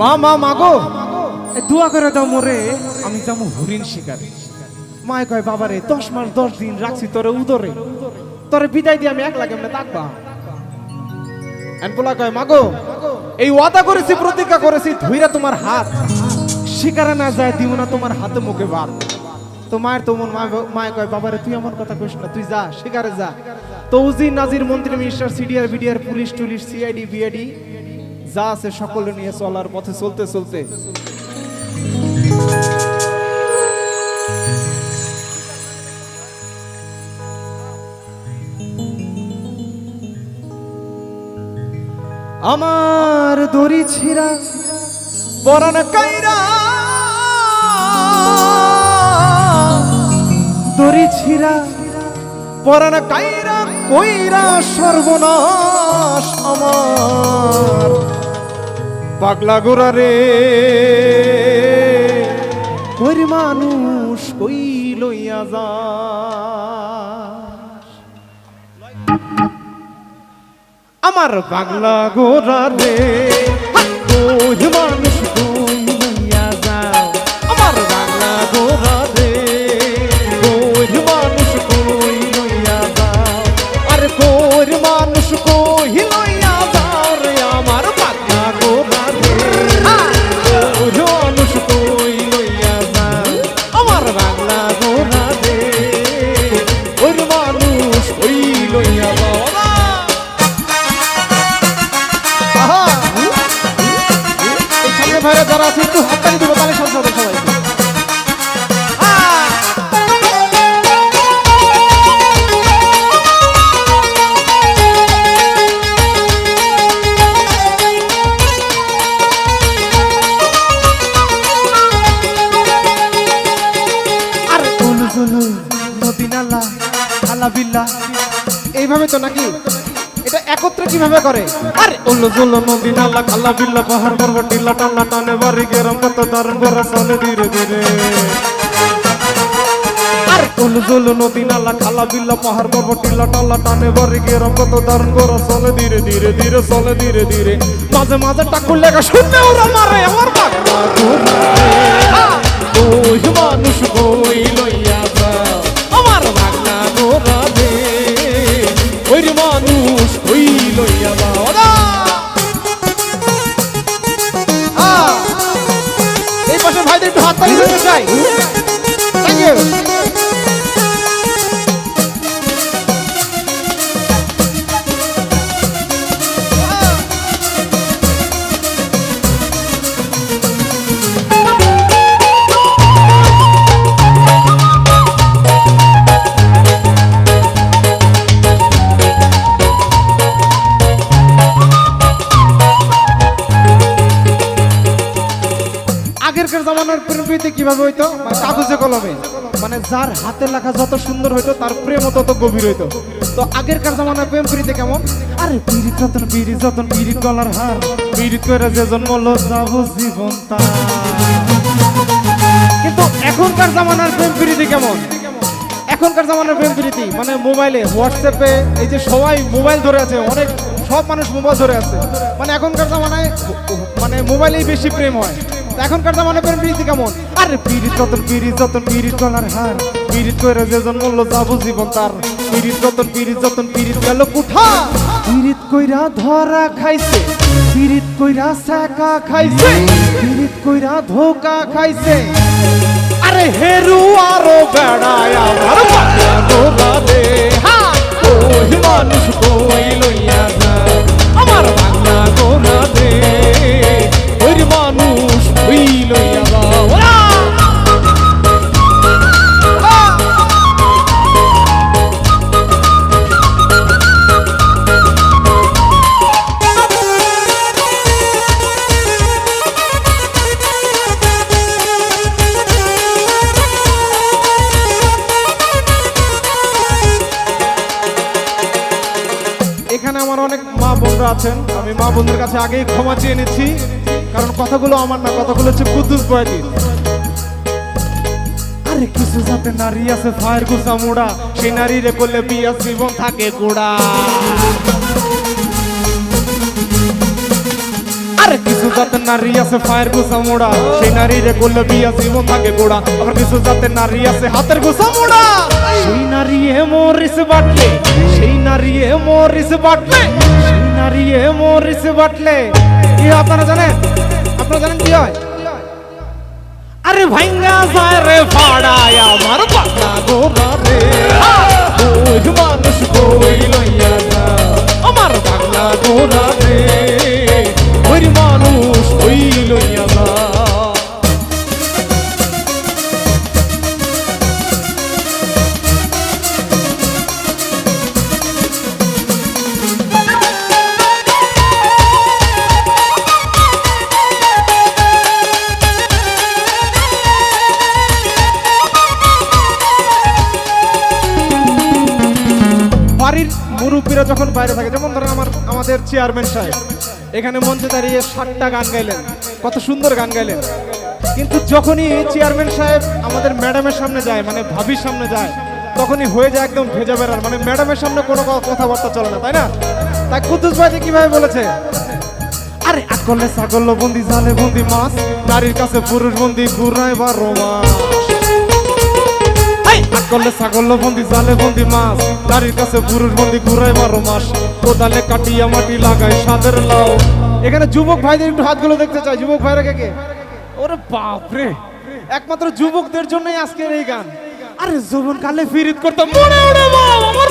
মা মা মাগো দোয়া করে দাও মোরে। আমি যাব হরিণ শিকারে। মায় কয়, বাবারে, দশ মাস, দশ দিন রাখছি তোরে উদরে। তোরে বিদায় দিয়ে আমি এক একলা কেমনে থাকবা? এনপোলা কয় মাগো এই ওয়াদা করেছি, প্রতিজ্ঞা করেছি, ধুইরা তোমার হাত। শিকারে না যায় দিব না তোমার হাতে মুখে ভাত। তো মায়ের তো মন মায় কয়, বাবারে, তুই আমার কথা কইস না, তুই যা, শিকারে যা। তো উজি নাজির, মন্ত্রী, মিনিস্টার, সিডিআর, বিডিআর, পুলিশ টুলিশ, সিআইডি, বিআইডি যা আছে সকলে নিয়ে চলার পথে চলতে চলতে। আমার দড়ি ছিড়া, পরাণ কাইরা। দড়ি ছিড়া, পরাণ কাইরা কইরা সর্বনাশ আমার। পাগলা গোরা রে। ওর মানুষ কই লইয়া যা। আমার বাংলা গোরা রে খালা বিল্লা এইভাবে তো নাকি? এটা একত্রে কীভাবে করে? আরে নদী নালা বিল্লা, পাহাড় পর্বত, টিলা, টানা, টানে, বাড়ি, গেরম কত চলে ধীরে ধীরে। আর নদী নালা বিল্লা, পাহাড় পর্বত, টিলা টালা টানে, বাড়ি, গেরম কত চলে ধীরে ধীরে ধীরে চলে ধীরে ধীরে। মাঝে মাঝে টাকুর লেখা শুনলে ওরা মারে, আমার বাংলা ভাইদের একটু জামানার প্রেম প্রীতি কীভাবে হইতো? মানে কাগজে কলমে। মানে যার হাতের লেখা যত সুন্দর হইতো, তার প্রেমও তত গভীর হইতো। তো আগেরকার জামানার প্রেম প্রীতি কেমন? আরে পিরিত রতন পিরিত যতন পিরিত গলার হার। পিরিত করে যে জন্মল যাব জীবন তার। কিন্তু এখনকার জামানার প্রেম প্রীতি কেমন? এখনকার জামানার প্রেম প্রীতি মানে মোবাইলে, হোয়াটসঅ্যাপে, এই যে সবাই মোবাইল ধরে আছে, অনেক, সব মানুষ মোবাইল ধরে আছে। মানে এখনকার জামানায় মানে মোবাইলেই বেশি প্রেম হয়। এখনকার জামানায় প্রেম প্রীতি কেমন? আরে পিরিত রতন পিরিত যতন পিরিত গলার হার। পিরিত করে যে জন্মল যাব জীবন তার। পিরিত রতন পিরিত যতন পিরিত গেল কুঠা। পিরিত কইরা ধরা খাইছে পিরিত কইরা সাকা খাইছে পিরিত কইরা ধোকা খাইছে। আরে হেরু আরও বেড়ায় আমার। আমার অনেক মা বোনরা আছেন। আমি মা বোনদের কাছে আগেই ক্ষমা চেয়ে নিচ্ছি। কারণ কথাগুলো আমার না, কথাগুলো হচ্ছে কুদ্দুস বয়াতির আরে কিছু যাতে নারী আছে, ফায়ার গুসা মোড়া। সেই নারী রে করলে বিয়া জীবন থাকে গোড়া। কিছু জাতের নারী আছে, ফায়ার গুছা মোড়া। সেই নারী রে করলে বিয়া জীবন থাকে গোড়া। আবার কিছু জাতের নারী আছে, হাতের গুছা মোড়া। সেই নারী এ মরিস বাটলে, সেই নারী এ মরিস বাটলে, সেই নারী এ মরিস বাটলে। কি আপনারা জানেন? আপনারা জানেন কি হয়? আরে ভাইঙ্গা যায় রে ফাড়ায় আমার পাতা গোরা রে। ওই মানুষ কই লইয়া আমার বাংলা গোরা রে। আমাদের চেয়ারম্যান সাহেব, এখানে মঞ্চে দাঁড়িয়ে ষাটটা গান গাইলেন, কত সুন্দর গান গাইলেন। কিন্তু যখনই চেয়ারম্যান সাহেব আমাদের ম্যাডামের সামনে যায় মানে ভাবির সামনে যায়, তখনই হয়ে যায় একদম ভেজা বেড়ার মানে ম্যাডামের সামনে কোনো কথাবার্তা চলে না, তাই না? তাই কুদ্দুস ভাই কীভাবে বলেছে? আরে আকলে ছাগল, বন্দি জালে, বন্দি মাছ, নারীর কাছে পুরুষ, বন্দি ঘুরায় বা রোমাস। করলে ছাগল, বন্দি জালে, বন্দি মাছ, নারীর কাছে পুরুষ, বন্দি ঘুরাই বারো মাস কোদালে কাটিয়া মাটি লাগায় সাদের লাও এখানে যুবক ভাইদের একটু হাতগুলো দেখতে চাই। যুবক ভাইরা কে কে? ওরে বাপরে একমাত্র যুবকদের জন্যই আজকের এই গান। আরে যৌবন কালে ফিরিত করতাম মনে উড়ে বাবা আমার